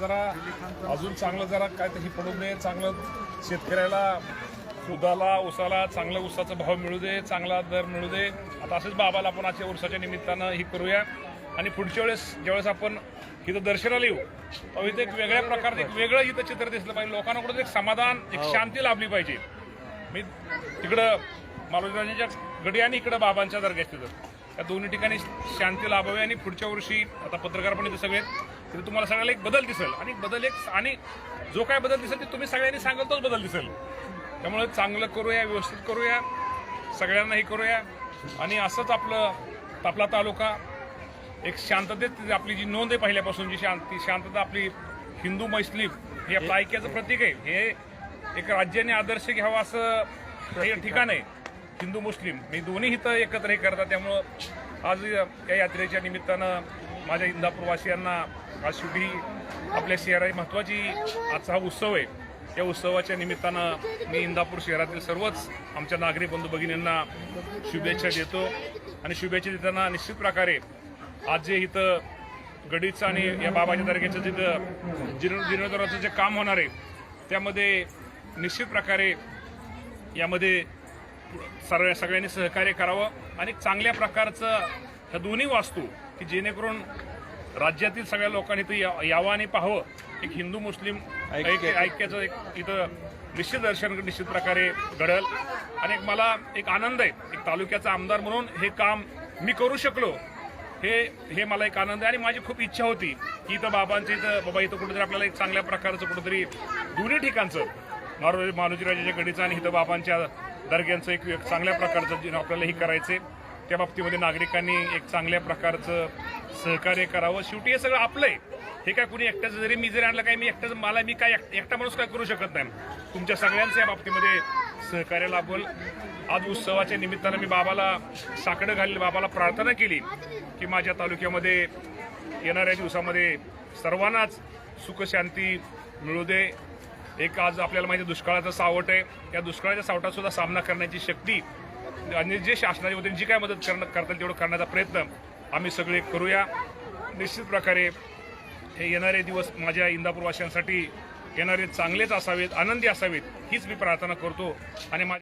जरा अजून चांगलं जरा काय तरी पडू दे चांगलं शेतकऱ्याला दुधाला उसाला चांगलं उसाचा भाव मिळू दे चांगला दर मिळू दे. आता असंच बाबाला आपण आजच्या उसाच्या निमित्तानं ही करूया. आणि पुढच्या वेळेस ज्यावेळेस आपण इथं दर्शनाला येऊ तेव्हा इथं एक वेगळ्या प्रकारचं एक वेगळं इथं चित्र दिसलं पाहिजे. लोकांना कुठं एक समाधान एक शांती लाभली पाहिजे. मी तिकडं मालोजीराजांच्या गडी आणि इकडं बाबांच्या दर्ग्यात तिथं या दोन्ही ठिकाणी शांती लाभावी आणि पुढच्या वर्षी आता पत्रकार पण इथे सगळे. तिथे तुम्हाला सगळ्याला एक बदल दिसेल. आणि बदल एक आणि जो काय बदल दिसेल ते तुम्ही सगळ्यांनी सांगाल तोच बदल दिसेल. त्यामुळे चांगलं करूया व्यवस्थित करूया सगळ्यांना हे करूया. आणि असंच आपलं आपला तालुका एक शांततेत आपली जी नोंद आहे पहिल्यापासून जी शांती शांतता आपली हिंदू मुस्लिम हे आपलं ऐक्याचं प्रतीक आहे. हे एक राज्याने आदर्श घ्यावा असं हे ठिकाण आहे. हिंदू मुस्लिम. मी दोन्ही इथं एकत्र हे करतात. त्यामुळं आज या यात्रेच्या निमित्तानं माझ्या इंदापूरवासियांना आज शेवटी आपल्या शहराची महत्त्वाची आजचा हा उत्सव आहे. या उत्सवाच्या निमित्तानं मी इंदापूर शहरातील सर्वच आमच्या नागरिक बंधू भगिनींना शुभेच्छा देतो. आणि शुभेच्छा देताना निश्चित प्रकारे आज जे इथं गडीचं आणि या बाबाच्या तारखेचं जिथं जीर्ण जीर्णोद्धाराचं जे काम होणार आहे त्यामध्ये निश्चित प्रकारे यामध्ये सर्व सगळ्यांनी सहकार्य करावं आणि चांगल्या प्रकारचं ह्या दोन्ही वास्तू की जेणेकरून राज्यातील सगळ्या लोकांनी इथं या- यावं आणि पाहावं एक हिंदू मुस्लिम एक ऐक्याचं एक इथं निश्चित दर्शन निश्चित प्रकारे घडल. आणि एक मला एक आनंद आहे एक तालुक्याचा आमदार म्हणून हे काम मी करू शकलो हे हे मला एक आनंद आहे. आणि माझी खूप इच्छा होती की इथं बाबांच्या इथं बाबा इथं कुठेतरी आपल्याला एक चांगल्या प्रकारचं कुठेतरी दोन्ही ठिकाणचं मारो मारुतीराजाच्या गडीचं आणि इथं बाबांच्या दर्ग्यांचं एक चांगल्या प्रकारचं आपल्याला हे करायचे त्या बाबतीमध्ये नागरिकांनी एक चांगल्या प्रकारचं सहकार्य करावं. शेवटी हे सगळं आपलं आहे हे काय कुणी एकट्याचं जरी मी जरी आणलं काय मी एकट्याचं मला मी काय एक- एकटा माणूस काय करू शकत नाही. तुमच्या सगळ्यांचं या बाबतीमध्ये सहकार्य लाभल आज उत्सवाच्या निमित्तानं मी बाबाला साकडं घालली बाबाला प्रार्थना केली की माझ्या तालुक्यामध्ये येणाऱ्या दिवसामध्ये सर्वांनाच सुखशांती मिळू दे. एक आज आपल्याला माहिती आहे दुष्काळाचं सावट आहे. या दुष्काळाच्या सावटातसुद्धा सामना करण्याची शक्ती आणि जे शासनाच्या वतीने जी काय मदत करणं करता येईल तेवढं करण्याचा प्रयत्न आम्ही सगळे करूया. निश्चित प्रकारे हे येणारे दिवस माझ्या इंदापूरवासियांसाठी येणारे चांगलेच असावेत आनंदी असावेत हीच मी प्रार्थना करतो. आणि माझ्या